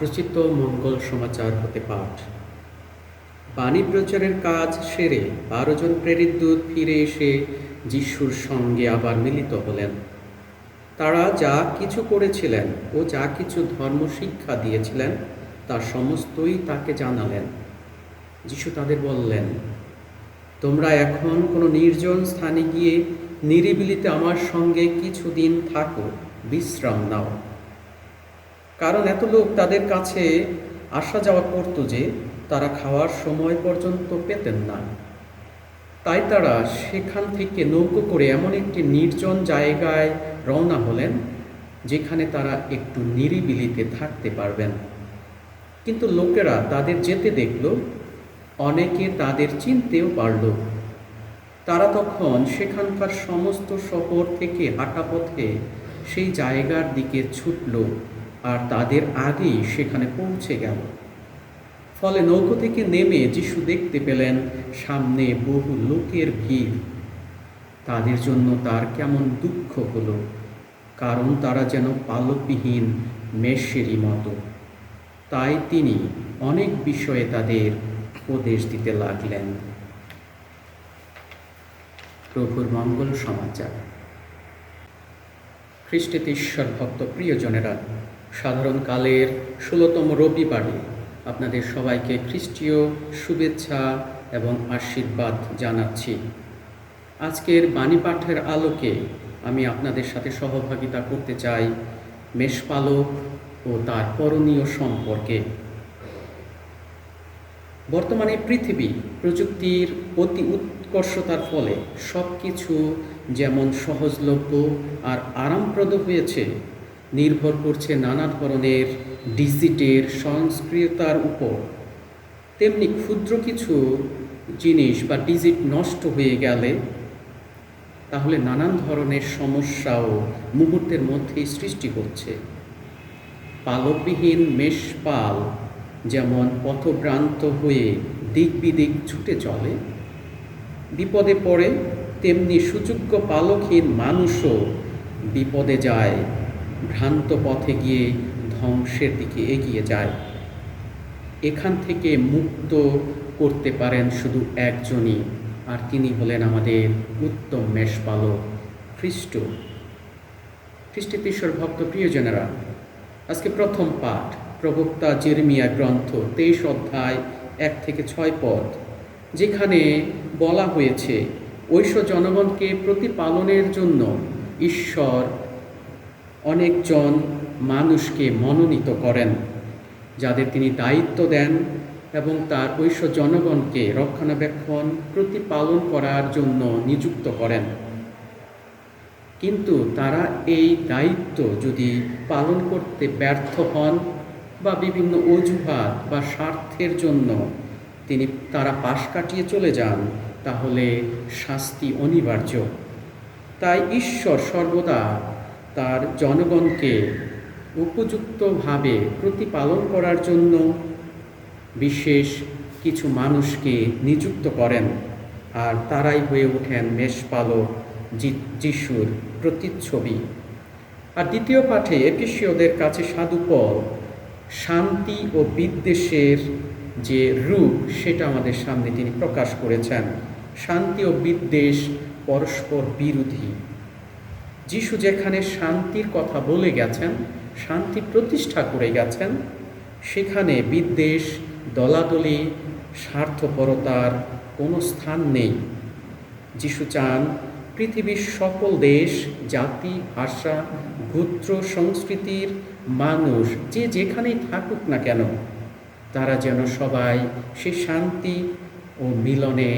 প্রচিত মঙ্গল সমাচার হতে পাঠ। বাণী প্রচারের কাজ সেরে বারো জন প্রেরিত দূত ফিরে এসে যিশুর সঙ্গে আবার মিলিত হলেন। তারা যা কিছু করেছিলেন ও যা কিছু ধর্ম শিক্ষা দিয়েছিলেন, তা সমস্তই তাকে জানালেন। যিশু তাদের বললেন, তোমরা এখন কোনো নির্জন স্থানে গিয়ে নিরিবিলিতে আমার সঙ্গে কিছুদিন থাকো, বিশ্রাম নাও। কারণ এত লোক তাদের কাছে আসা যাওয়া করতো যে তারা খাওয়ার সময় পর্যন্ত পেতেন না। তাই তারা সেখান থেকে নৌকো করে এমন একটি নির্জন জায়গায় রওনা হলেন, যেখানে তারা একটু নিরিবিলিতে থাকতে পারবেন। কিন্তু লোকেরা তাদের যেতে দেখল, অনেকে তাদের চিনতেও পারল। তারা তখন সেখানকার সমস্ত শহর থেকে হাঁটা পথে সেই জায়গার দিকে ছুটল। আর তাদের আগেই সেখানে পৌঁছে গেল। ফলে নৌকো থেকে নেমে যিশু দেখতে পেলেন, সামনে বহু লোকের ভিড়। তাদের জন্য তার কেমন দুঃখ হলো, কারণ তারা যেন পালকবিহীন মেষেরই মতো। তাই তিনি অনেক বিষয়ে তাদের উপদেশ দিতে লাগলেন। প্রভুর মঙ্গল সমাচার। খ্রিস্টেত ঈশ্বর ভক্ত প্রিয়জনেরা সাধারণ কালের ষোলোতম রবিবারে আপনাদের সবাইকে খ্রিস্টীয় শুভেচ্ছা এবং আশীর্বাদ জানাচ্ছি। আজকের বাণী পাঠের আলোকে আমি আপনাদের সাথে সহভাগিতা করতে চাই মেষপালক ও তার করণীয় সম্পর্কে। বর্তমানে পৃথিবী প্রযুক্তির অতি উৎকর্ষতার ফলে সব কিছু যেমন সহজলভ্য আর আরামপ্রদ হয়েছে নির্ভর করছে নানা ধরনের ডিজিটের সংস্কৃতার উপর। তেমনি ক্ষুদ্র কিছু জিনিস বা ডিজিট নষ্ট হয়ে গেলে তাহলে নানান ধরনের সমস্যাও মুহূর্তের মধ্যেই সৃষ্টি হচ্ছে পালকবিহীন মেষপাল যেমন পথভ্রান্ত হয়ে দিক বিদিক ছুটে চলে, বিপদে পড়ে, তেমনি সুযোগ্য পালকহীন মানুষও বিপদে যায় ভ্রান্ত পথে গিয়ে ধ্বংসের দিকে এগিয়ে যায়। এখান থেকে মুক্ত করতে পারেন শুধু একজনই, আর তিনি হলেন আমাদের উত্তম মেষপালক খ্রিস্ট। খ্রিস্টের ভক্ত প্রিয়জনেরা, আজকে প্রথম পাঠ, প্রবক্তা জেরমিয়া গ্রন্থ, তেইশ অধ্যায়, এক থেকে ছয় পদ, যেখানে বলা হয়েছে ঐশ্ব জনগণকে প্রতিপালনের জন্য ঈশ্বর অনেকজন মানুষকে মনোনীত করেন, যাদের তিনি দায়িত্ব দেন এবং তার ঐশ্ব জনগণকে রক্ষণাবেক্ষণ, প্রতিপালন করার জন্য নিযুক্ত করেন। কিন্তু তারা এই দায়িত্ব যদি পালন করতে ব্যর্থ হন বা বিভিন্ন অজুহাত বা স্বার্থের জন্য তিনি, তারা পাশ কাটিয়ে চলে যান, তাহলে শাস্তি অনিবার্য। তাই ঈশ্বর সর্বদা তার জনগণকে উপযুক্তভাবে প্রতিপালন করার জন্য বিশেষ কিছু মানুষকে নিযুক্ত করেন আর তারাই হয়ে ওঠেন মেষপালক যিশুর প্রতিচ্ছবি। আর দ্বিতীয় পাঠে এপিসীয়দের কাছে সাধুপল শান্তি ও বিদ্বেষের যে রূপ সেটা আমাদের সামনে তিনি প্রকাশ করেছেন। শান্তি ও বিদ্বেষ পরস্পর বিরোধী। যিশু যেখানে শান্তির কথা বলে গেছেন, শান্তি প্রতিষ্ঠা করে গেছেন, সেখানে বিদ্বেষ, দলাদলি, স্বার্থপরতার কোনো স্থান নেই। যিশু চান পৃথিবীর সকল দেশ, জাতি, ভাষা, গোত্র, সংস্কৃতির মানুষ যে যেখানেই থাকুক না কেন, তারা যেন সবাই সে শান্তি ও মিলনে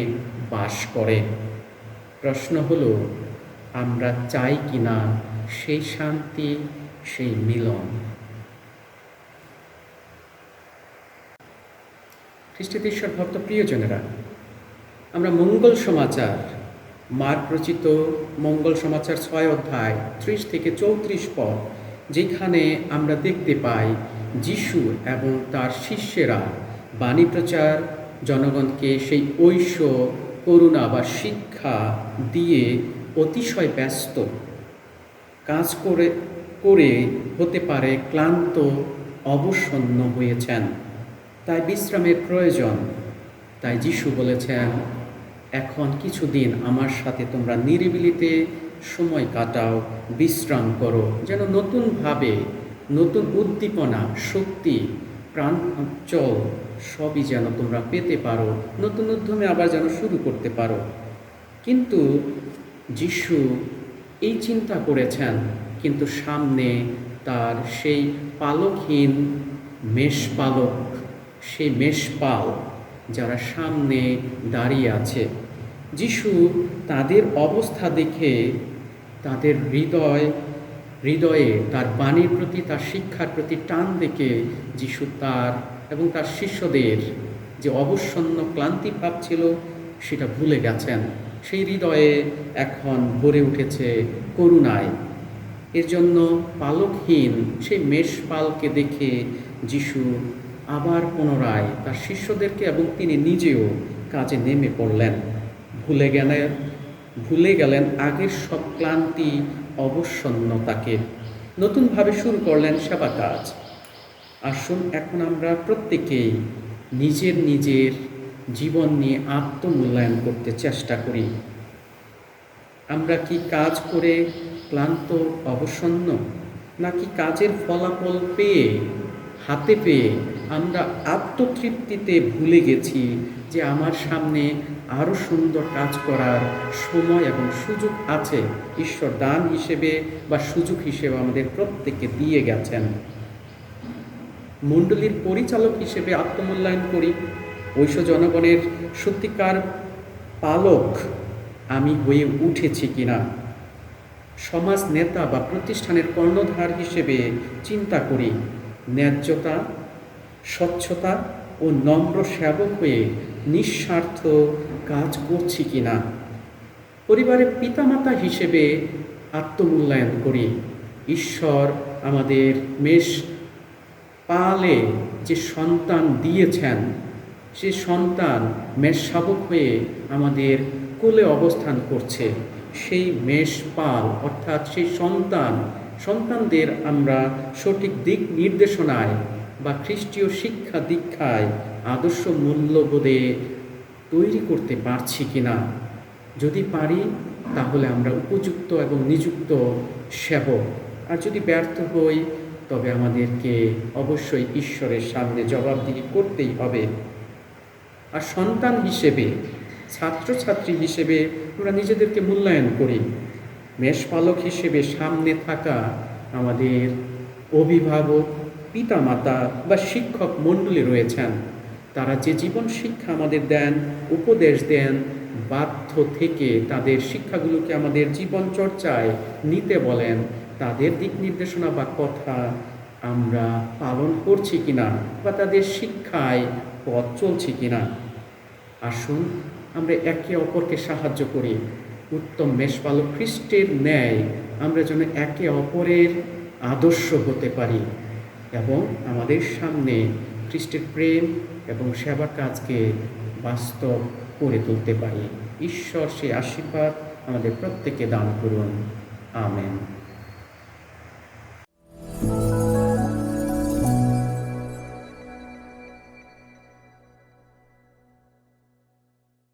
বাস করে। প্রশ্ন হলো আমরা চাই কি না, সেই শান্তি, সেই মিলন। খ্রিস্টীশ্বর ভক্ত প্রিয়জনেরা, আমরা মঙ্গল সমাচার, মার প্রচিত মঙ্গল সমাচার ছয় অধ্যায় ত্রিশ থেকে চৌত্রিশ পদ যেখানে আমরা দেখতে পাই যিশু এবং তার শিষ্যেরা বাণী প্রচার, জনগণকে সেই ঐশ্য করুণা বা শিক্ষা দিয়ে অতিশয় ব্যস্ত। কাজ করে করে হতে পারে ক্লান্ত, অবসন্ন হয়েছেন। তাই বিশ্রামের প্রয়োজন। তাই যিশু বলেছেন, এখন কিছুদিন আমার সাথে তোমরা নিরিবিলিতে সময় কাটাও, বিশ্রাম করো। যেন নতুনভাবে, নতুন উদ্দীপনা, শক্তি প্রাণ চল সবই যেন তোমরা পেতে পারো। নতুন উদ্যমে আবার যেন শুরু করতে পারো। কিন্তু যিশু এই চিন্তা করেছেন, কিন্তু সামনে তার সেই পালকহীন মেষপালক, সেই মেষপাল যারা সামনে দাঁড়িয়ে আছে। যিশু তাদের অবস্থা দেখে তাদের হৃদয়, হৃদয়ে তার বাণীর প্রতি, তার শিক্ষার প্রতি টান দেখে যিশু তার এবং তার শিষ্যদের যে অবসন্ন ক্লান্তি ভাব ছিল, সেটা ভুলে গেছেন। সেই হৃদয়ে এখন ভরে উঠেছে করুণায়। এর জন্য পালকহীন সেই মেষপালকে দেখে যিশু আবার পুনরায় তার শিষ্যদেরকে এবং তিনি নিজেও কাজে নেমে পড়লেন। ভুলে গেলেন ভুলে গেলেন আগের সব ক্লান্তি, অবসন্নতাকে। নতুনভাবে শুরু করলেন সেবা কাজ। আসুন, এখন আমরা প্রত্যেকেই নিজের নিজের জীবন নিয়ে আত্মমূল্যায়ন করতে চেষ্টা করি। আমরা কি কাজ করে ক্লান্ত, অবসন্ন, নাকি কাজের ফলাফল পেয়ে, হাতে পেয়ে আমরা আত্মতৃপ্তিতে ভুলে গেছি যে আমার সামনে আরও সুন্দর কাজ করার সময় এবং সুযোগ আছে, ঈশ্বর দান হিসেবে বা সুযোগ হিসেবে আমাদের প্রত্যেককে দিয়ে গেছেন? মণ্ডলীর পরিচালক হিসেবে আত্মমূল্যায়ন করি। ঐশ্ব জনগণের সত্যিকার পালক আমি হয়ে উঠেছি কিনা? সমাজ নেতা বা প্রতিষ্ঠানের কর্ণধার হিসেবে চিন্তা করি। ন্যায্যতা, স্বচ্ছতা ও নম্র সেবক হয়ে নিঃস্বার্থ কাজ করছি কিনা? পরিবারের পিতামাতা হিসেবে আত্মমূল্যায়ন করি। ঈশ্বর আমাদের মেষ পালে যে সন্তান দিয়েছেন সে সন্তান মেষ শাবক হয়ে আমাদের কোলে অবস্থান করছে। সেই মেষ পাল অর্থাৎ সেই সন্তান, সন্তানদের আমরা সঠিক দিক নির্দেশনায় বা খ্রিস্টীয় শিক্ষা দীক্ষায় আদর্শ মূল্যবোধে তৈরি করতে পারছি কি না যদি পারি, তাহলে আমরা উপযুক্ত এবং নিযুক্ত সেবক। আর যদি ব্যর্থ হই, তবে আমাদেরকে অবশ্যই ঈশ্বরের সামনে জবাবদিহি করতেই হবে। আর সন্তান হিসেবে, ছাত্রছাত্রী হিসেবে আমরা নিজেদেরকে মূল্যায়ন করি। মেষপালক হিসেবে সামনে থাকা আমাদের অভিভাবক, পিতামাতা বা শিক্ষক মণ্ডলী রয়েছেন। তারা যে জীবন শিক্ষা আমাদের দেন, উপদেশ দেন, বাধ্য থেকে তাদের শিক্ষাগুলোকে আমাদের জীবন চর্চায় নিতে বলেন, তাদের দিক নির্দেশনা বা কথা আমরা পালন করছি কিনা বা তাদের শিক্ষায় পথ চলছি কিনা? আসুন, আমরা একে অপরকে সাহায্য করি। উত্তম মেষপালক খ্রিস্টের ন্যায় আমরা যেন একে অপরের আদর্শ হতে পারি এবং আমাদের সামনে খ্রিস্টের প্রেম এবং সেবা কাজকে বাস্তব করে তুলতে পারি। ঈশ্বর সেই আশীর্বাদ আমাদের প্রত্যেকে দান করুন। আমেন।